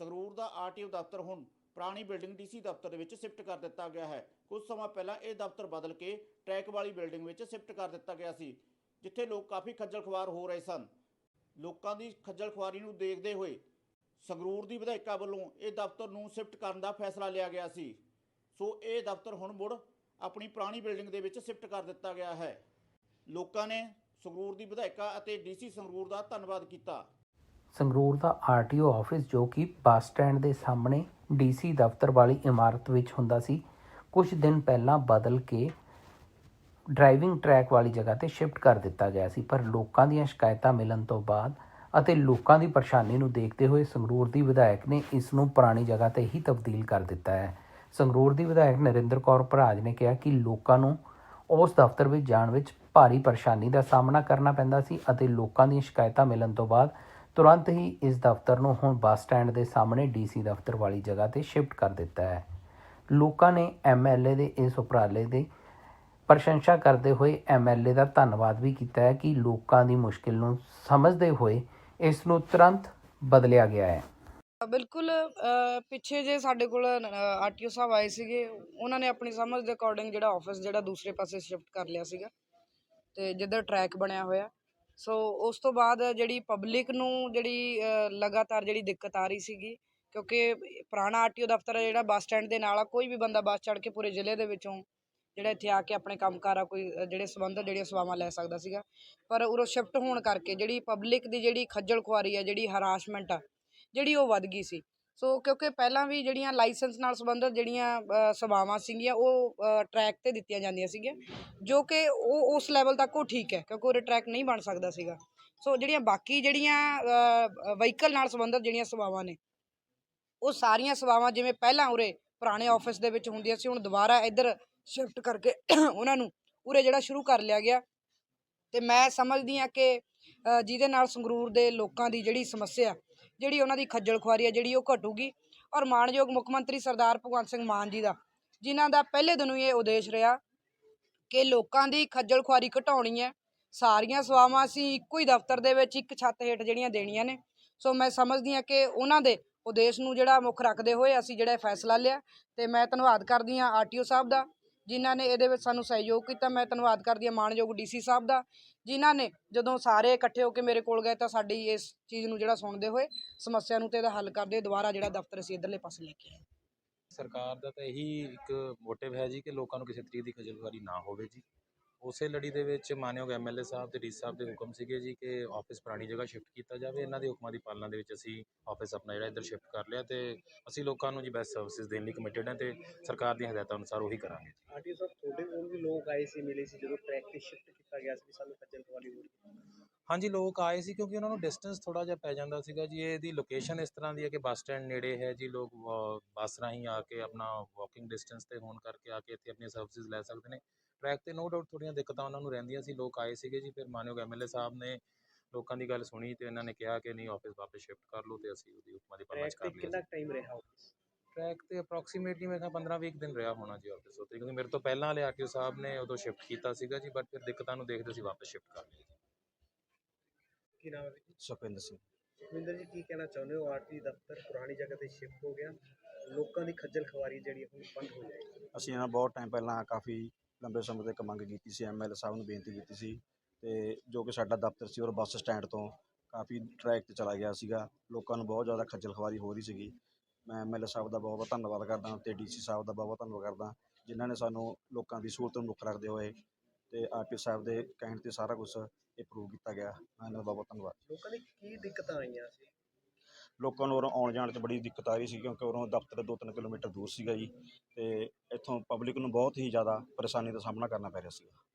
ਸੰਗਰੂਰ ਦਾ RTO ਦਫ਼ਤਰ ਹੁਣ ਪੁਰਾਣੀ ਬਿਲਡਿੰਗ ਡੀਸੀ ਦਫ਼ਤਰ ਦੇ ਵਿੱਚ ਸ਼ਿਫਟ ਕਰ ਦਿੱਤਾ ਗਿਆ ਹੈ। ਕੁਝ ਸਮਾਂ ਪਹਿਲਾਂ ਇਹ ਦਫ਼ਤਰ ਬਦਲ ਕੇ ਟਰੈਕ ਵਾਲੀ ਬਿਲਡਿੰਗ ਵਿੱਚ ਸ਼ਿਫਟ ਕਰ ਦਿੱਤਾ ਗਿਆ ਸੀ, ਜਿੱਥੇ ਲੋਕ ਕਾਫੀ ਖੱਜਲ ਖੁਆਰ ਹੋ ਰਹੇ ਸਨ। ਲੋਕਾਂ ਦੀ ਖੱਜਲ ਖੁਆਰੀ ਨੂੰ ਦੇਖਦੇ ਹੋਏ ਸੰਗਰੂਰ ਦੀ ਵਿਧਾਇਕਾ ਵੱਲੋਂ ਇਹ ਦਫ਼ਤਰ ਨੂੰ ਸ਼ਿਫਟ ਕਰਨ ਦਾ ਫੈਸਲਾ ਲਿਆ ਗਿਆ ਸੀ। ਸੋ ਇਹ ਦਫ਼ਤਰ ਹੁਣ ਮੁੜ ਆਪਣੀ ਪੁਰਾਣੀ ਬਿਲਡਿੰਗ ਦੇ ਵਿੱਚ ਸ਼ਿਫਟ ਕਰ ਦਿੱਤਾ ਗਿਆ ਹੈ। ਲੋਕਾਂ ਨੇ ਸੰਗਰੂਰ ਦੀ ਵਿਧਾਇਕਾ ਅਤੇ ਡੀਸੀ ਸੰਗਰੂਰ ਦਾ ਧੰਨਵਾਦ ਕੀਤਾ। ਸੰਗਰੂਰ ਦਾ ਆਰਟੀਓ ਆਫਿਸ ਜੋ ਕਿ ਬੱਸ ਸਟੈਂਡ ਦੇ ਸਾਹਮਣੇ ਡੀਸੀ ਦਫ਼ਤਰ ਵਾਲੀ ਇਮਾਰਤ ਵਿੱਚ ਹੁੰਦਾ ਸੀ, ਕੁਝ ਦਿਨ ਪਹਿਲਾਂ ਬਦਲ ਕੇ ਡਰਾਈਵਿੰਗ ਟਰੈਕ ਵਾਲੀ ਜਗ੍ਹਾ ਤੇ ਸ਼ਿਫਟ ਕਰ ਦਿੱਤਾ ਗਿਆ ਸੀ। ਪਰ ਲੋਕਾਂ ਦੀਆਂ ਸ਼ਿਕਾਇਤਾਂ ਮਿਲਣ ਤੋਂ ਬਾਅਦ ਅਤੇ ਲੋਕਾਂ ਦੀ ਪਰੇਸ਼ਾਨੀ ਨੂੰ ਦੇਖਦੇ ਹੋਏ ਸੰਗਰੂਰ ਦੀ ਵਿਧਾਇਕ ਨੇ ਇਸ ਨੂੰ ਪੁਰਾਣੀ ਜਗ੍ਹਾ ਤੇ ਹੀ ਤਬਦੀਲ ਕਰ ਦਿੱਤਾ ਹੈ। ਸੰਗਰੂਰ ਦੀ ਵਿਧਾਇਕ ਨਰਿੰਦਰ ਕੌਰ ਭਰਾਜ ਨੇ ਕਿਹਾ ਕਿ ਲੋਕਾਂ ਨੂੰ ਉਸ ਦਫ਼ਤਰ ਵਿੱਚ ਜਾਣ ਵਿੱਚ ਭਾਰੀ ਪਰੇਸ਼ਾਨੀ ਦਾ ਸਾਹਮਣਾ ਕਰਨਾ ਪੈਂਦਾ ਸੀ ਅਤੇ ਲੋਕਾਂ ਦੀਆਂ ਸ਼ਿਕਾਇਤਾਂ ਮਿਲਣ ਤੋਂ ਬਾਅਦ ਤੁਰੰਤ ਹੀ ਇਸ ਦਫ਼ਤਰ ਨੂੰ ਹੁਣ ਬੱਸ ਸਟੈਂਡ ਦੇ ਸਾਹਮਣੇ ਡੀਸੀ ਦਫ਼ਤਰ ਵਾਲੀ ਜਗ੍ਹਾ ਤੇ ਸ਼ਿਫਟ ਕਰ ਦਿੱਤਾ ਹੈ। ਲੋਕਾਂ ਨੇ ਐਮਐਲਏ ਦੇ ਇਸ ਉਪਰਾਲੇ ਦੇ ਪ੍ਰਸ਼ੰਸਾ ਕਰਦੇ ਹੋਏ ਐਮਐਲਏ ਦਾ ਧੰਨਵਾਦ ਵੀ ਕੀਤਾ ਹੈ ਕਿ ਲੋਕਾਂ ਦੀ ਮੁਸ਼ਕਿਲ ਨੂੰ ਸਮਝਦੇ ਹੋਏ ਇਸ ਨੂੰ ਤੁਰੰਤ ਬਦਲਿਆ ਗਿਆ ਹੈ। ਬਿਲਕੁਲ ਪਿੱਛੇ ਜੇ ਸਾਡੇ ਕੋਲ ਆਰਟੀਓ ਸਾਹਿਬ ਆਏ ਸੀਗੇ, ਉਹਨਾਂ ਨੇ ਆਪਣੀ ਸਮਝ ਦੇ ਅਕੋਰਡਿੰਗ ਜਿਹੜਾ ਆਫਿਸ ਜਿਹੜਾ ਦੂਸਰੇ ਪਾਸੇ ਸ਼ਿਫਟ ਕਰ ਲਿਆ ਸੀਗਾ, ਤੇ ਜਿੱਧਰ ਟਰੈਕ ਬਣਿਆ ਹੋਇਆ ਸੋ ਉਸ ਤੋਂ ਬਾਅਦ ਜਿਹੜੀ ਪਬਲਿਕ ਨੂੰ ਜਿਹੜੀ ਲਗਾਤਾਰ ਜਿਹੜੀ ਦਿੱਕਤ ਆ ਰਹੀ ਸੀਗੀ, ਕਿਉਂਕਿ ਪੁਰਾਣਾ ਆਰਟੀਓ ਦਫ਼ਤਰ ਹੈ ਜਿਹੜਾ ਬੱਸ ਸਟੈਂਡ ਦੇ ਨਾਲ ਆ, ਕੋਈ ਵੀ ਬੰਦਾ ਬੱਸ ਚੜ੍ਹ ਕੇ ਪੂਰੇ ਜ਼ਿਲ੍ਹੇ ਦੇ ਵਿੱਚੋਂ ਜਿਹੜਾ ਇੱਥੇ ਆ ਕੇ ਆਪਣੇ ਕੰਮਕਾਰ ਆ, ਕੋਈ ਜਿਹੜੇ ਸੰਬੰਧ, ਜਿਹੜੀਆਂ ਸੇਵਾਵਾਂ ਲੈ ਸਕਦਾ ਸੀਗਾ। ਪਰ ਉਰੋਂ ਸ਼ਿਫਟ ਹੋਣ ਕਰਕੇ ਜਿਹੜੀ ਪਬਲਿਕ ਦੀ ਜਿਹੜੀ ਖੱਜਲ ਖੁਆਰੀ ਆ, ਜਿਹੜੀ ਹਰਾਸਮੈਂਟ ਆ, ਜਿਹੜੀ ਉਹ ਵੱਧ ਗਈ ਸੀ। ਸੋ ਕਿਉਂਕਿ ਪਹਿਲਾਂ ਵੀ ਜਿਹੜੀਆਂ ਲਾਇਸੈਂਸ ਨਾਲ ਸੰਬੰਧਿਤ ਜਿਹੜੀਆਂ ਸੇਵਾਵਾਂ ਸੀਗੀਆਂ, ਉਹ ਟਰੈਕ ਤੇ ਦਿੱਤੀਆਂ ਜਾਂਦੀਆਂ ਸੀਗੀਆਂ, ਜੋ ਕਿ ਉਹ ਉਸ ਲੈਵਲ ਤੱਕ ਉਹ ਠੀਕ ਹੈ, ਕਿਉਂਕਿ ਉਹ ਟਰੈਕ ਨਹੀਂ ਬਣ ਸਕਦਾ ਸੀਗਾ। ਸੋ ਜਿਹੜੀਆਂ ਬਾਕੀ ਜਿਹੜੀਆਂ ਵਹੀਕਲ ਨਾਲ ਸੰਬੰਧਿਤ ਜਿਹੜੀਆਂ ਸੇਵਾਵਾਂ ਨੇ, ਉਹ ਸਾਰੀਆਂ ਸੇਵਾਵਾਂ ਜਿਵੇਂ ਪਹਿਲਾਂ ਉਰੇ ਪੁਰਾਣੇ ਆਫਿਸ ਦੇ ਵਿੱਚ ਹੁੰਦੀਆਂ ਸੀ, ਹੁਣ ਦੁਬਾਰਾ ਇੱਧਰ ਸ਼ਿਫਟ ਕਰਕੇ ਉਹਨਾਂ ਨੂੰ ਉਰੇ ਜਿਹੜਾ ਸ਼ੁਰੂ ਕਰ ਲਿਆ ਗਿਆ। ਤੇ ਮੈਂ ਸਮਝਦੀ ਹਾਂ ਕਿ ਜਿਹਦੇ ਨਾਲ ਸੰਗਰੂਰ ਦੇ ਲੋਕਾਂ ਦੀ ਜਿਹੜੀ ਸਮੱਸਿਆ ਜਿਹੜੀ ਉਹਨਾਂ ਦੀ ਖੱਜਲ ਖੁਆਰੀ ਹੈ, ਜਿਹੜੀ ਉਹ ਘਟੂਗੀ। ਔਰ ਮਾਣਯੋਗ ਮੁੱਖ ਮੰਤਰੀ ਸਰਦਾਰ ਭਗਵੰਤ ਸਿੰਘ ਮਾਨ ਜੀ ਦਾ, ਜਿਨ੍ਹਾਂ ਦਾ ਪਹਿਲੇ ਦਿਨੋਂ ਹੀ ਇਹ ਉਦੇਸ਼ ਰਿਹਾ ਕਿ ਲੋਕਾਂ ਦੀ ਖੱਜਲ ਖੁਆਰੀ ਘਟਾਉਣੀ ਹੈ। ਸਾਰੀਆਂ ਸੇਵਾਵਾਂ ਅਸੀਂ ਇੱਕੋ ਹੀ ਦਫ਼ਤਰ ਦੇ ਵਿੱਚ ਇੱਕ ਛੱਤ ਹੇਠ ਜਿਹੜੀਆਂ ਦੇਣੀਆਂ ਨੇ। ਸੋ ਮੈਂ ਸਮਝਦੀ ਹਾਂ ਕਿ ਉਹਨਾਂ ਦੇ ਉਦੇਸ਼ ਨੂੰ ਜਿਹੜਾ ਮੁੱਖ ਰੱਖਦੇ ਹੋਏ ਅਸੀਂ ਜਿਹੜਾ ਫੈਸਲਾ ਲਿਆ। ਤੇ ਮੈਂ ਧੰਨਵਾਦ ਕਰਦੀ ਹਾਂ ਆਰਟੀਓ ਸਾਹਿਬ ਦਾ। ਜਿਨ੍ਹਾਂ ਨੇ ਇਹਦੇ ਵਿੱਚ ਸਾਨੂੰ ਸਹਿਯੋਗ ਕੀਤਾ, ਮੈਂ ਧੰਨਵਾਦ ਕਰਦੀ ਹਾਂ ਮਾਣਯੋਗ ਡੀਸੀ ਸਾਹਿਬ ਦਾ, ਜਿਨ੍ਹਾਂ ਨੇ ਜਦੋਂ ਸਾਰੇ ਇਕੱਠੇ ਹੋ ਕੇ ਮੇਰੇ ਕੋਲ ਗਏ ਤਾਂ ਸਾਡੀ ਇਸ ਚੀਜ਼ ਨੂੰ ਜਿਹੜਾ ਸੁਣਦੇ ਹੋਏ ਸਮੱਸਿਆ ਨੂੰ ਤੇ ਇਹਦਾ ਹੱਲ ਕਰਦੇ ਦੁਬਾਰਾ ਜਿਹੜਾ ਦਫ਼ਤਰ ਅਸੀਂ ਇੱਧਰਲੇ ਪਾਸੇ ਲੈ ਕੇ ਆਏ। ਸਰਕਾਰ ਦਾ ਤਾਂ ਇਹੀ ਇੱਕ ਮੋਟਿਵ ਹੈ ਜੀ ਕਿ ਲੋਕਾਂ ਨੂੰ ਕਿਸੇ ਤਰੀਕੇ ਦੀ ਖਜਲਖਵਾਰੀ ਨਾ ਹੋਵੇ ਜੀ। ਉਸੇ ਲੜੀ ਦੇ ਵਿੱਚ ਮਾਨਯੋਗ ਐਮਐਲਏ ਸਾਹਿਬ ਤੇ ਡੀ ਸਾਹਿਬ ਦੇ ਹੁਕਮ ਸੀਗੇ ਜੀ ਕਿ ਆਫਿਸ ਪੁਰਾਣੀ ਜਗ੍ਹਾ ਸ਼ਿਫਟ ਕੀਤਾ ਜਾਵੇ। ਇਹਨਾਂ ਦੇ ਹੁਕਮਾਂ ਦੀ ਪਾਲਣਾ ਦੇ ਵਿੱਚ ਅਸੀਂ ਆਫਿਸ ਆਪਣਾ ਜਿਹੜਾ ਇੱਧਰ ਸ਼ਿਫਟ ਕਰ ਲਿਆ ਤੇ ਅਸੀਂ ਲੋਕਾਂ ਨੂੰ ਜੀ ਬੈਸਟ ਸਰਵਿਸਿਜ਼ ਦੇਣ ਲਈ ਕਮਿਟਡ ਹਾਂ ਤੇ ਸਰਕਾਰ ਦੀਆਂ ਹਦਾਇਤਾਂ ਅਨੁਸਾਰ ਉਹੀ ਕਰਾਂਗੇ। ਆਰਟੀਓ ਸਾਹਿਬ, ਤੁਹਾਡੇ ਕੋਲ ਵੀ ਲੋਕ ਆਏ ਸੀ, ਮਿਲੇ ਸੀ ਜਦੋਂ ਟਰੈਕ ਤੇ ਸ਼ਿਫਟ ਕੀਤਾ ਗਿਆ ਸੀ ਸਾਨੂੰ ਖੱਜਲ ਖੁਆਰੀ ਹੋ ਰਹੀ ਹਾਂਜੀ ਲੋਕ ਆਏ ਸੀ ਕਿਉਂਕਿ ਉਹਨਾਂ ਨੂੰ ਡਿਸਟੈਂਸ ਥੋੜਾ ਜਿਹਾ ਪੈ ਜਾਂਦਾ ਸੀਗਾ ਜੀ। ਇਹਦੀ ਲੋਕੇਸ਼ਨ ਇਸ ਤਰ੍ਹਾਂ ਦੀ ਹੈ ਕਿ ਬੱਸ ਸਟੈਂਡ ਨੇੜੇ ਹੈ ਜੀ। ਲੋਕ ਬੱਸ ਰਾਹੀਂ ਆ ਕੇ ਆਪਣਾ ਵਾਕਿੰਗ ਡਿਸਟੈਂਸ ਤੇ ਹੋਣ ਕਰਕੇ ਆ ਕੇ ਇੱਥੇ ਆਪਣੀਆਂ ਸਰਵਿਸਿਜ਼ ਲੈ ਸਕਦੇ ਨੇ। ਟਰੈਕ ਤੇ ਨੋ ਡਾਊਟ ਥੋੜ੍ਹੀਆਂ ਦਿੱਕਤਾਂ ਉਹਨਾਂ ਨੂੰ ਰਹਿੰਦੀਆਂ ਸੀ। ਲੋਕ ਆਏ ਸੀਗੇ ਜੀ ਫਿਰ ਮਾਨਯੋਗ ਐਮਐਲਏ ਸਾਹਿਬ ਨੇ ਲੋਕਾਂ ਦੀ ਗੱਲ ਸੁਣੀ ਤੇ ਇਹਨਾਂ ਨੇ ਕਿਹਾ ਕਿ ਨਹੀਂ ਆਫਿਸ ਵਾਪਸ ਸ਼ਿਫਟ ਕਰ ਲਓ ਤੇ ਅਸੀਂ ਉਹਦੀ ਹੁਕਮਾਂ ਦੀ ਪਾਲਣਾ ਕਰ ਤੇ ਲਈ ਕਿੰਨਾ ਟਾਈਮ ਰਿਹਾ ਆਫਿਸ ਟਰੈਕ ਤੇ ਅਪਰੋਕਸੀਮੇਟਲੀ ਮੇਰੇ ਖਿਆਲ 15 20 ਦਿਨ ਰਿਹਾ ਹੋਣਾ ਜੀ ਆਫਿਸ ਉੱਤੇ ਕਿਉਂਕਿ ਮੇਰੇ ਤੋਂ ਪਹਿਲਾਂ ਵਾਲੇ ਆਰਟੀਓ ਸਾਹਿਬ ਨੇ ਉਦੋਂ ਸ਼ਿਫਟ ਕੀਤਾ ਸੀਗਾ ਜੀ ਬਟ ਫਿਰ ਦਿੱਕਤਾਂ ਨੂੰ ਦੇਖਦੇ ਅਸੀਂ ਵਾਪਸ ਸ਼ਿਫਟ ਕਰ ਲਿਆ ਕੀ ਨਾਮ ਹੈ ਜੀ? ਸੁਖਵਿੰਦਰ ਸਿੰਘ। ਸੁਖਵਿੰਦਰ ਜੀ ਕੀ ਕਹਿਣਾ ਚਾਹੁੰਦੇ ਹੋ? ਆਰਟੀ ਦਫ਼ਤਰ ਪੁਰਾਣੀ ਜਗ੍ਹਾ ਤੇ ਸ਼ਿਫਟ ਹੋ ਗਿਆ। ਲੋਕਾਂ ਦੀ ਖੱਜਲ ਖੁਆਰੀ ਜਿਹੜੀ ਹੁਣ ਬੰਦ ਹੋ ਜਾਏਗੀ। ਅਸੀਂ ਇਹਨਾਂ ਬਹੁਤ ਟਾਈਮ ਪਹਿਲਾਂ ਕਾਫੀ ਲੰਬੇ ਸਮੇਂ ਤੋਂ ਇੱਕ ਮੰਗ ਕੀਤੀ ਸੀ ਐਮਐਲਏ ਸਾਹਿਬ ਨੂੰ ਬੇਨਤੀ ਕੀਤੀ ਸੀ ਤੇ ਜੋ ਕਿ ਸਾਡਾ ਦਫ਼ਤਰ ਸੀ ਔਰ ਬੱਸ ਸਟੈਂਡ ਤੋਂ ਕਾਫੀ ਟਰੈਕ ਤੇ ਚਲਾ ਗਿਆ ਸੀਗਾ। ਲੋਕਾਂ ਨੂੰ ਬਹੁਤ ਜ਼ਿਆਦਾ ਖੱਜਲ ਖੁਆਰੀ ਹੋ ਰਹੀ ਸੀਗੀ। ਮੈਂ ਐਮਐਲਏ ਸਾਹਿਬ ਦਾ ਬਹੁਤ ਬਹੁਤ ਧੰਨਵਾਦ ਕਰਦਾ ਤੇ ਡੀਸੀ ਸਾਹਿਬ ਦਾ ਬਹੁਤ ਬਹੁਤ ਧੰਨਵਾਦ ਕਰਦਾ ਜਿਨ੍ਹਾਂ ਨੇ ਸਾਨੂੰ ਲੋਕਾਂ ਦੀ ਸਹੂਲਤ ਨੂੰ ਮੁੱਖ ਰੱਖਦੇ ਹੋਏ ਤੇ ਆਰਟੀ ਸਾਹਿਬ ਦੇ ਕਹਿਣ ਤੇ ਸਾਰਾ ਕੁਝ ਅਪਰੂਵ ਕੀਤਾ ਗਿਆ। ਇਹਨਾਂ ਦਾ ਬਹੁਤ ਬਹੁਤ ਧੰਨਵਾਦ। ਲੋਕਾਂ ਦੀ ਕੀ ਦਿੱਕਤਾਂ ਆਈਆਂ ਸੀ? ਲੋਕਾਂ ਨੂੰ ਉਰੋਂ ਆਉਣ ਜਾਣ 'ਚ ਬੜੀ ਦਿੱਕਤ ਆ ਰਹੀ ਸੀ ਕਿਉਂਕਿ ਉਰੋਂ ਦਫ਼ਤਰ 2-3 ਕਿਲੋਮੀਟਰ ਦੂਰ ਸੀਗਾ ਜੀ ਤੇ ਇੱਥੋਂ ਪਬਲਿਕ ਨੂੰ ਬਹੁਤ ਹੀ ਜ਼ਿਆਦਾ ਪਰੇਸ਼ਾਨੀ ਦਾ ਸਾਹਮਣਾ ਕਰਨਾ ਪੈ ਰਿਹਾ ਸੀਗਾ।